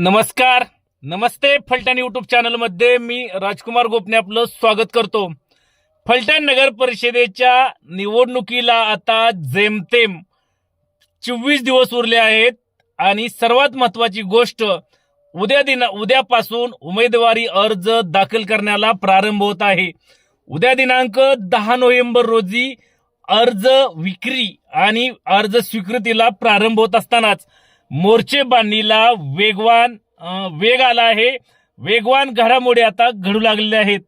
नमस्कार. नमस्ते फलटण युट्यूब चॅनलमध्ये मी राजकुमार गोपने आपलं स्वागत करतो. फलटण नगर परिषदेच्या निवडणुकीला आता जेमतेम चोवीस दिवस उरले आहेत आणि सर्वात महत्वाची गोष्ट उद्या दिना उद्यापासून उमेदवारी अर्ज दाखल करण्याला प्रारंभ होत आहे. उद्या दिनांक दहा नोव्हेंबर रोजी अर्ज विक्री आणि अर्ज स्वीकृतीला प्रारंभ होत असतानाच मोर्चे बांधणीला वेगवान वेग आला आहे. वेगवान घडामोडी आता घडू लागलेल्या आहेत.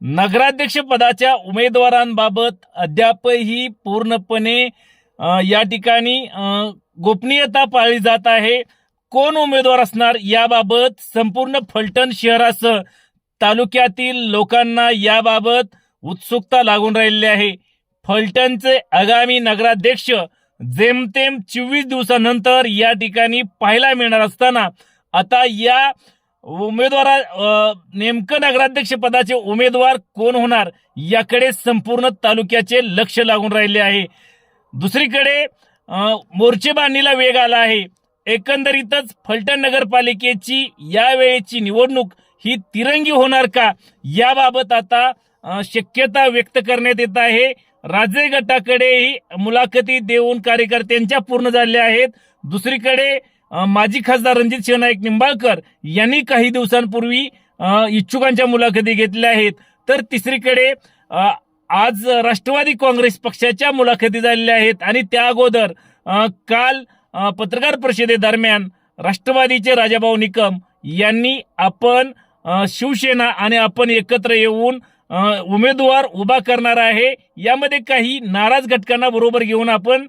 नगराध्यक्ष पदाच्या उमेदवारांबाबत अद्यापही पूर्णपणे या ठिकाणी गोपनीयता पाळली जात आहे. कोण उमेदवार असणार याबाबत संपूर्ण फलटण शहरासह तालुक्यातील लोकांना याबाबत उत्सुकता लागून राहिलेली आहे. फलटणचे आगामी नगराध्यक्ष जेमतेम चोवीस दिवसानंतर या ठिकाणी पाहायला मिळणार असताना आता या उमेदवारा नेमकं नगराध्यक्ष पदाचे उमेदवार कोण होणार याकडे संपूर्ण तालुक्याचे लक्ष लागून राहिले आहे. दुसरीकडे मोर्चे बांधणीला वेग आला आहे. एकंदरीतच फलटण नगरपालिकेची यावेळेची निवडणूक ही तिरंगी होणार का याबाबत आता शक्यता व्यक्त करण्यात येत आहे. राजे गटाकडेही मुलाखती देऊन कार्यकर्त्यांच्या पूर्ण झाल्या आहेत. दुसरीकडे माजी खासदार रणजित शिवनायक निंबाळकर यांनी काही दिवसांपूर्वी इच्छुकांच्या मुलाखती घेतल्या आहेत. तर तिसरीकडे आज राष्ट्रवादी काँग्रेस पक्षाच्या मुलाखती झालेल्या आहेत आणि त्या अगोदर काल पत्रकार परिषदेदरम्यान राष्ट्रवादीचे राजाभाऊ निकम यांनी आपण शिवसेना आणि आपण एकत्र येऊन उमेदवार उभा करणार आहे. यामध्ये काही नाराज घटकांना बरोबर घेऊन आपण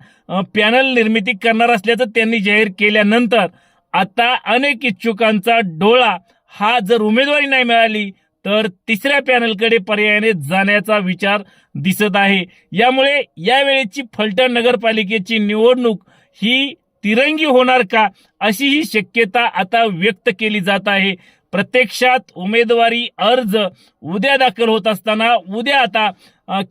पॅनल निर्मिती करणार असल्याचं त्यांनी जाहीर केल्यानंतर आता अनेक इच्छुकांचा डोळा हा जर उमेदवारी नाही मिळाली तर तिसऱ्या पॅनलकडे पर्यायाने जाण्याचा विचार दिसत आहे. यामुळे यावेळेची फलटण नगरपालिकेची निवडणूक ही तिरंगी होणार का अशी ही शक्यता आता व्यक्त केली जात आहे. प्रत्यक्षात उमेदवारी अर्ज उद्या दाखल होत असताना उद्या आता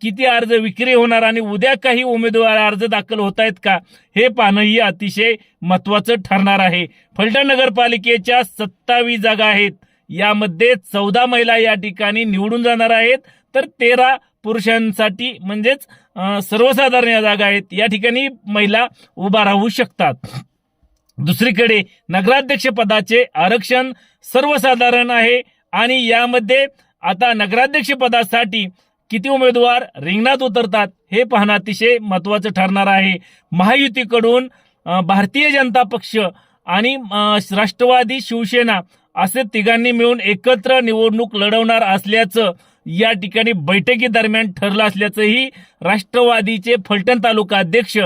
किती अर्ज विक्री होणार आणि उद्या काही उमेदवार अर्ज दाखल होत आहेत का हे पाहणंही अतिशय महत्वाचं ठरणार आहे. फलटण नगरपालिकेच्या सत्तावीस जागा आहेत. यामध्ये चौदा महिला या ठिकाणी निवडून जाणार आहेत. तर तेरा पुरुषांसाठी म्हणजेच सर्वसाधारण या जागा आहेत. या ठिकाणी महिला उभा राहू शकतात. दुसरीकडे नगराध्यक्ष पदाचे आरक्षण सर्वसाधारण आहे आणि यामध्ये आता नगराध्यक्ष पदासाठी किती उमेदवार रिंगणात उतरतात हे पाहणं अतिशय महत्वाचं ठरणार आहे. महायुतीकडून भारतीय जनता पक्ष आणि राष्ट्रवादी शिवसेना असे तिघांनी मिळून एकत्र निवडणूक लढवणार असल्याचं या ठिकाणी बैठकीदरम्यान ठरलं असल्याचंही राष्ट्रवादीचे फलटण तालुका अध्यक्ष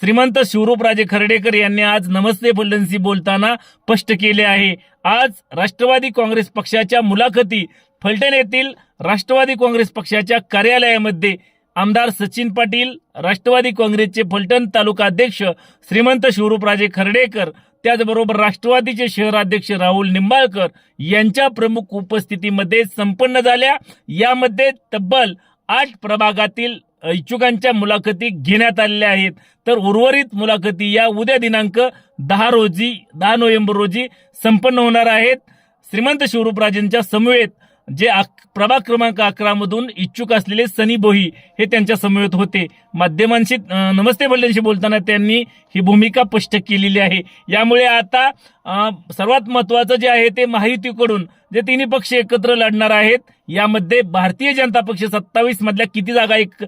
श्रीमंत शिवरूपराजे खर्डेकर यांनी आज नमस्ते फलटणशी बोलताना स्पष्ट केले आहे. आज राष्ट्रवादी काँग्रेस पक्षाच्या मुलाखती फलटण येथील राष्ट्रवादी काँग्रेस पक्षाच्या कार्यालयामध्ये. आमदार सचिन पाटील राष्ट्रवादी काँग्रेसचे फलटण तालुका अध्यक्ष श्रीमंत शिवरूपराजे खर्डेकर त्याचबरोबर राष्ट्रवादीचे शहराध्यक्ष राहुल निंबाळकर यांच्या प्रमुख उपस्थितीमध्ये संपन्न झाल्या. यामध्ये तब्बल आठ प्रभागातील इच्छुकांच्या मुलाखती घेण्यात आलेल्या आहेत. तर उर्वरित मुलाखती या उद्या दिनांक दहा रोजी दहा नोव्हेंबर रोजी संपन्न होणार आहेत. श्रीमंत शिवरूपराजेंच्या समवेत जे प्रभाग क्रमांक अकरा मधून इच्छुक असलेले सनी बोही हे त्यांच्या समवेत होते. माध्यमांशी नमस्ते बल्ल्यांशी बोलताना त्यांनी ही भूमिका स्पष्ट केलेली आहे. यामुळे आता सर्वात महत्वाचं जे आहे ते महायुतीकडून जे तिन्ही पक्ष एकत्र लढणार आहेत यामध्ये भारतीय जनता पक्ष सत्तावीस मधल्या किती जागा एक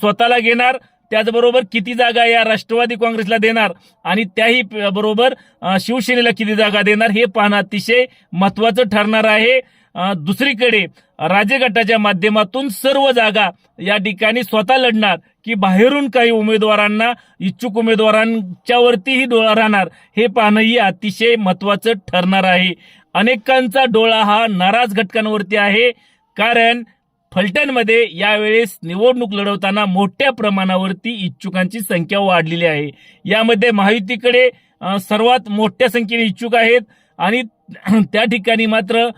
स्वतःला घेणार त्याचबरोबर किती जागा या राष्ट्रवादी काँग्रेसला देणार आणि त्याही बरोबर शिवसेनेला किती जागा देणार हे पाहणं अतिशय महत्वाचं ठरणार आहे. दुसरीकडे राजे गटाच्या माध्यमातून सर्व जागा या ठिकाणी स्वतः लढणार की बाहेरून काही उमेदवारांना इच्छुक उमेदवारांच्या वरतीही डोळा राहणार हे पाहणंही अतिशय महत्वाचं ठरणार आहे. अनेकांचा डोळा हा नाराज घटकांवरती आहे कारण फलटणमध्ये यावेळेस निवडणूक लढवताना मोठ्या प्रमाणावरती इच्छुकांची संख्या वाढलेली आहे. यामध्ये महायुतीकडे सर्वात मोठ्या संख्येने इच्छुक आहेत आणि त्या ठिकाणी मात्र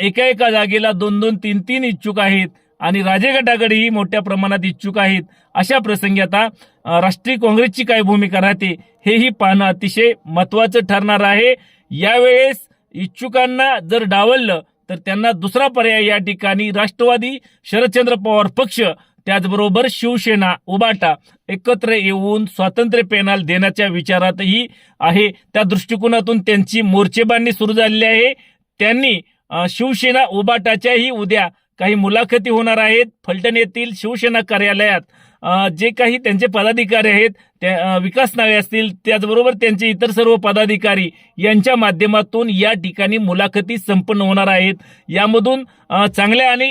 एका एका जागेला दोन दोन तीन तीन इच्छुक आहेत आणि राजे गटाकडेही मोठ्या प्रमाणात इच्छुक आहेत. अशा प्रसंगी आता राष्ट्रीय काँग्रेसची काय भूमिका राहते हेही पाहणं अतिशय महत्वाचं ठरणार आहे. यावेळेस इच्छुकांना जर डावललं तर त्यांना दुसरा पर्याय या ठिकाणी राष्ट्रवादी शरदचंद्र पवार पक्ष त्याचबरोबर शिवसेना उबाटा एकत्र येऊन स्वातंत्र्य पेनाल देण्याच्या विचारातही आहे. त्या दृष्टिकोनातून त्यांची मोर्चेबांधणी सुरू झालेली आहे. त्यांनी शिवसेना उबाटाच्याही उद्या काही मुलाखती होणार आहेत. फलटण येथील शिवसेना कार्यालयात जे काही त्यांचे पदाधिकारी आहेत त्या विकास नावे असतील त्याचबरोबर त्यांचे इतर सर्व पदाधिकारी यांच्या माध्यमातून या ठिकाणी मुलाखती संपन्न होणार आहेत. यामधून चांगल्या आणि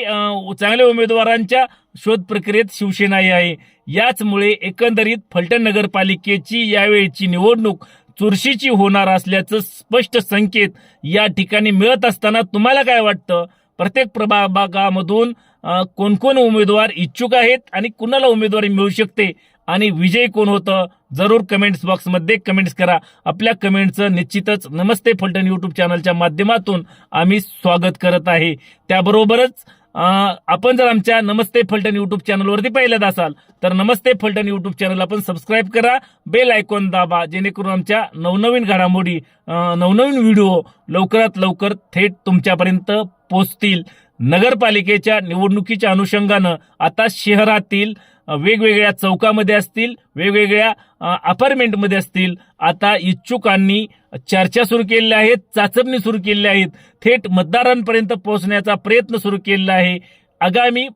चांगल्या उमेदवारांच्या शोध प्रक्रियेत शिवसेनाही आहे. याचमुळे एकंदरीत फलटण नगरपालिकेची यावेळीची निवडणूक चुरशीची होणार असल्याचं स्पष्ट संकेत या ठिकाणी मिळत असताना तुम्हाला काय वाटतं? प्रत्येक प्रभागामधून कोणकोण कोण कोण उमेदवार इच्छुक आहेत आणि कुणाला उमेदवारी मिळू शकते आणि विजय कोण होतं जरूर कमेंट्स बॉक्समध्ये कमेंट्स करा. आपल्या कमेंटचं निश्चितच नमस्ते फलटण यूट्यूब चॅनलच्या माध्यमातून आम्ही स्वागत करत आहे. त्याबरोबरच आपण जर आमच्या नमस्ते फलटण यूट्यूब चॅनलवरती पहिल्यांदा असाल तर नमस्ते फलटण यूट्यूब चॅनल आपण सबस्क्राईब करा. बेल आयकॉन दाबा जेणेकरून आमच्या नवनवीन घडामोडी नवनवीन व्हिडिओ लवकरात लवकर थेट तुमच्यापर्यंत पोचतील. नगरपालिकेच्या निवडणुकीच्या अनुषंगानं आता शहरातील वेगवेगळ्या चौकामध्ये असतील वेगवेगळ्या अपार्टमेंटमध्ये असतील. आता इच्छुकांनी चर्चा सुरू केलेल्या आहेत चाचपणी सुरू केलेल्या आहेत. थेट मतदारांपर्यंत पोहोचण्याचा प्रयत्न सुरू केलेला आहे. आगामी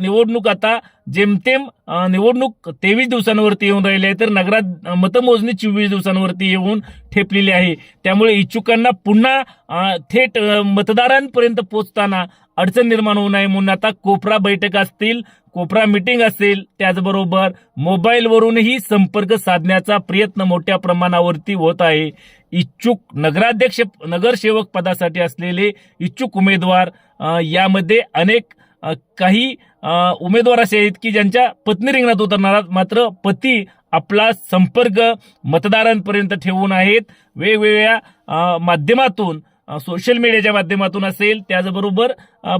निवडणूक आता जेमतेम निवडणूक तेवीस दिवसांवरती येऊन राहिली आहे तर नगरात मतमोजणी चोवीस दिवसांवरती येऊन ठेपलेली आहे. त्यामुळे इच्छुकांना पुन्हा थेट मतदारांपर्यंत पोहोचताना अडचण निर्माण होऊ नये म्हणून आता कोपरा बैठक असतील कोपरा मिटिंग असेल त्याचबरोबर मोबाईलवरूनही संपर्क साधण्याचा प्रयत्न मोठ्या प्रमाणावरती होत आहे. इच्छुक नगराध्यक्ष नगरसेवक पदासाठी असलेले इच्छुक उमेदवार यामध्ये अनेक काही उमेदवार असे आहेत की ज्यांच्या पत्नी रिंगणात उतरणार मात्र पती आपला संपर्क मतदारांपर्यंत ठेवून आहेत. वेगवेगळ्या माध्यमातून सोशल मीडियाच्या माध्यमातून असेल त्याचबरोबर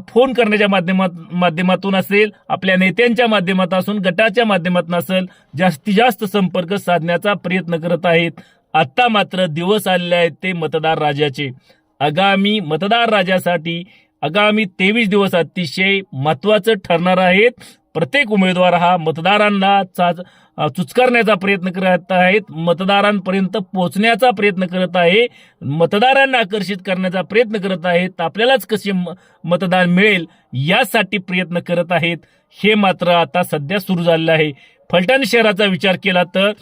फोन करण्याच्या माध्यमात माध्यमातून असेल आपल्या नेत्यांच्या माध्यमातून असून गटाच्या माध्यमातून असेल जास्तीत जास्त संपर्क साधण्याचा प्रयत्न करत आहेत. आता मात्र दिवस आलेले आहेत ते मतदार राजाचे. आगामी मतदार राजासाठी आगामी तेवीस दिवस अतिशय महत्वाचं ठरणार आहेत. प्रत्येक उमेदवार हा मतदारांना चाच चुचकारण्याचा प्रयत्न करत आहेत. मतदारांपर्यंत पोहोचण्याचा प्रयत्न करत आहे. मतदारांना आकर्षित करण्याचा प्रयत्न करत आहेत. आपल्यालाच कसे म- मतदान मिळेल यासाठी प्रयत्न करत आहेत. हे मात्र आता सध्या सुरू झालेलं आहे. फलटण शहराचा विचार केला तर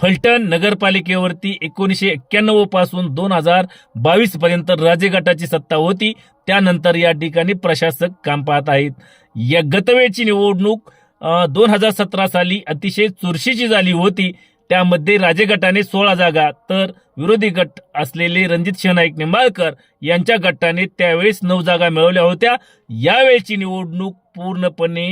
फलटण नगरपालिकेवरती एकोणीसशे एक्क्याण्णवपासून दोन हजार बावीस पर्यंत राजे गटाची सत्ता होती. त्यानंतर या ठिकाणी प्रशासक काम पाहत आहेत. या गतवेळची निवडणूक दोन हजार सतरा साली अतिशय चुरशीची झाली होती. त्यामध्ये राजे गटाने सोळा जागा तर विरोधी गट असलेले रणजित शहनाईक निंबाळकर यांच्या गटाने त्यावेळेस नऊ जागा मिळवल्या होत्या. यावेळची निवडणूक पूर्णपणे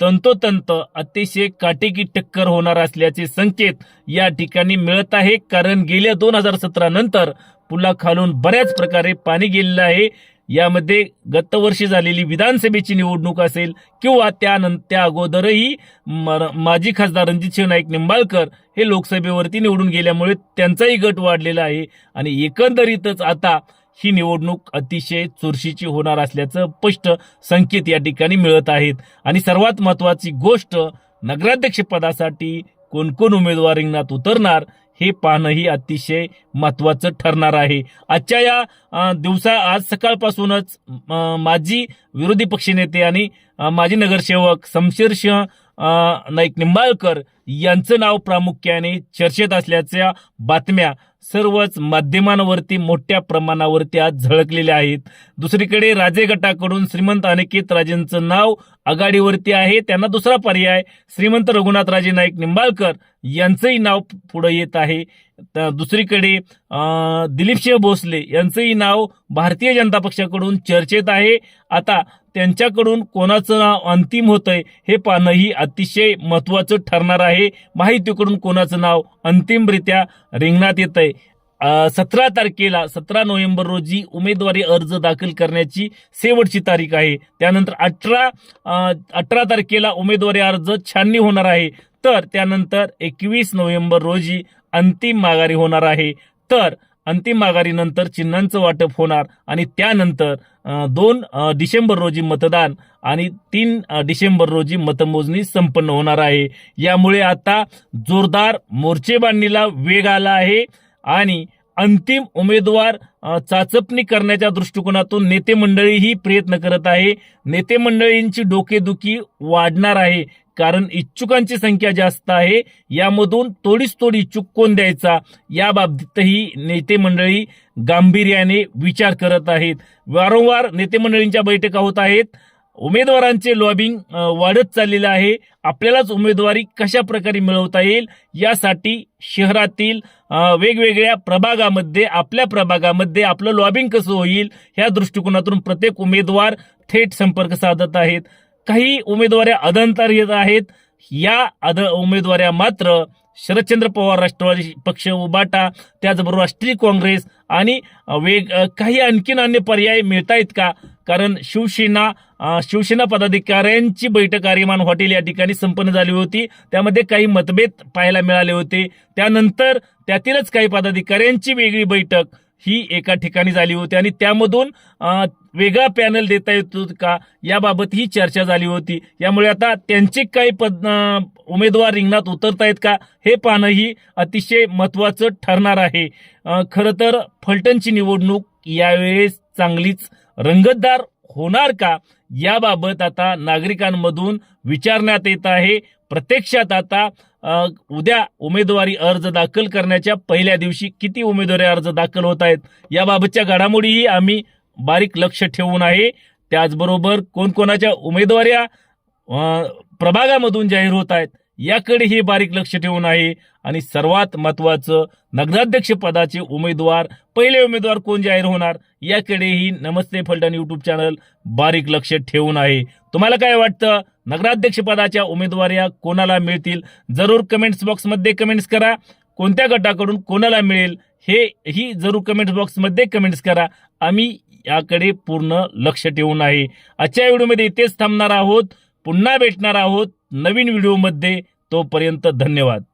तंतोतंत अतिशय काटेकी टक्कर होणार असल्याचे संकेत या ठिकाणी मिळत आहे. कारण गेल्या दोन हजार सतरा नंतर पुलाखालून बऱ्याच प्रकारे पाणी गेलेलं आहे. यामध्ये गतवर्षी झालेली विधानसभेची निवडणूक असेल किंवा त्यानंतर त्या अगोदरही माजी खासदार रणजित नाईक निंबाळकर हे लोकसभेवरती निवडून गेल्यामुळे त्यांचाही गट वाढलेला आहे. आणि एकंदरीतच आता ही निवडणूक अतिशय चुरशीची होणार असल्याचं स्पष्ट संकेत या ठिकाणी मिळत आहेत. आणि सर्वात महत्वाची गोष्ट नगराध्यक्षपदासाठी कोण कोण उमेदवार रिंगणात उतरणार हे पाहणंही अतिशय महत्वाचं ठरणार आहे. आजच्या या दिवसा आज सकाळपासूनच माजी विरोधी पक्षनेते आणि माजी नगरसेवक समशेर सिंह नाईक निंबाळकर यांचं नाव प्रामुख्याने चर्चेत असल्याच्या बातम्या सर्वच माध्यमांवरती मोठ्या प्रमाणावरती आज झळकलेल्या आहेत. दुसरीकडे राजे गटाकडून श्रीमंत अनिकेत राजेंचं नाव आघाडीवरती आहे. त्यांना दुसरा पर्याय श्रीमंत रघुनाथ राजे नाईक निंबाळकर यांचंही नाव पुढे येत आहे. दुसरीकडे दिलीपसिंह भोसले यांचंही नाव भारतीय जनता पक्षाकडून चर्चेत आहे. आता त्यांच्याकडून कोणाचं नाव अंतिम होतंय हे पाहणंही अतिशय महत्वाचं ठरणार आहे. माहितीकडून कोणाचं नाव अंतिमरित्या रिंगणात येत आहे सतरा तारखेला सतरा नोव्हेंबर रोजी उमेदवारी अर्ज दाखल करण्याची शेवटची तारीख आहे. त्यानंतर अठरा अठरा तारखेला उमेदवारी अर्ज छाननी होणार आहे. तर त्यानंतर एकवीस नोव्हेंबर रोजी अंतिम माघारी होणार आहे. तर अंतिम माघारीनंतर चिन्हांचं वाटप होणार आणि त्यानंतर दोन डिसेंबर रोजी मतदान आणि तीन डिसेंबर रोजी मतमोजणी संपन्न होणार आहे. यामुळे आता जोरदार मोर्चेबांधणीला वेग आला आहे. आणि अंतिम उमेदवार चाचपणी करण्याच्या दृष्टिकोनातून नेते मंडळीही प्रयत्न करत आहे. नेते मंडळींची डोकेदुखी वाढणार आहे. कारण इच्छुकांची संख्या जास्त आहे. यामधून तोडीस तोड इच्छुक कोण द्यायचा? या बाबतीतही नेते मंडळी गांभीर्याने विचार करत आहेत. वारंवार नेते मंडळींच्या बैठका होत आहेत. उमेदवारांचे लॉबिंग वाढत चाललेलं आहे. आपल्यालाच उमेदवारी कशा प्रकारे मिळवता येईल? यासाठी शहरातील वेगवेगळ्या प्रभागामध्ये आपल्या प्रभागामध्ये आपलं लॉबिंग कसं होईल? ह्या दृष्टिकोनातून प्रत्येक उमेदवार थेट संपर्क साधत आहेत. काही उमेदवाऱ्या अदंतर येत आहेत. या अद उमेदवाऱ्या मात्र शरदचंद्र पवार राष्ट्रवादी पक्ष उबाटा त्याचबरोबर राष्ट्रीय काँग्रेस आणि वेग काही आणखीन अन्य पर्याय मिळतायत का? कारण शिवसेना शिवसेना पदाधिकाऱ्यांची बैठक आर्यमान हॉटेल या ठिकाणी संपन्न झाली होती. त्यामध्ये काही मतभेद पाहायला मिळाले होते. त्यानंतर त्यातीलच काही पदाधिकाऱ्यांची वेगळी बैठक ही एका ठिकाणी झाली होती. आणि त्यामधून वेगळा पॅनल देता येतो का? याबाबत ही चर्चा झाली होती. यामुळे आता त्यांचे काही पद उमेदवार रिंगणात उतरतायत का? हे पाहणंही अतिशय महत्वाचं ठरणार आहे. खरं तर फलटणची निवडणूक यावेळेस चांगलीच रंगतदार होणार का? याबाबत आता नागरिकांमधून विचारण्यात येत आहे. प्रत्यक्षात आता उद्या उमेदवारी अर्ज दाखल करण्याच्या पहिल्या दिवशी किती उमेदवारी अर्ज दाखल होत आहेत? याबाबतच्या घडामोडीही आम्ही बारीक लक्ष ठेवून आहे. त्याचबरोबर कोणकोणाच्या उमेदवाऱ्या प्रभागामधून जाहीर होत आहेत? याकडेही बारीक लक्ष ठेवून आहे. आणि सर्वात महत्वाचं नगराध्यक्ष पदाचे उमेदवार पहिले उमेदवार कोण जाहीर होणार? याकडेही नमस्ते फलटण युट्यूब चॅनल बारीक लक्ष ठेवून आहे. तुम्हाला काय वाटतं? नगराध्यक्ष पदाच्या उमेदवाऱ्या कोणाला मिळतील? जरूर कमेंट्स बॉक्समध्ये कमेंट्स करा. कोणत्या गटाकडून कोणाला मिळेल? हे ही जरूर कमेंट्स बॉक्समध्ये कमेंट्स करा. आम्ही याकडे पूर्ण लक्ष ठेवून आहे. आजच्या व्हिडिओमध्ये इथेच थांबणार आहोत. पुन्हा भेटणार आहोत नवीन व्हिडिओमध्ये तोपर्यंत धन्यवाद.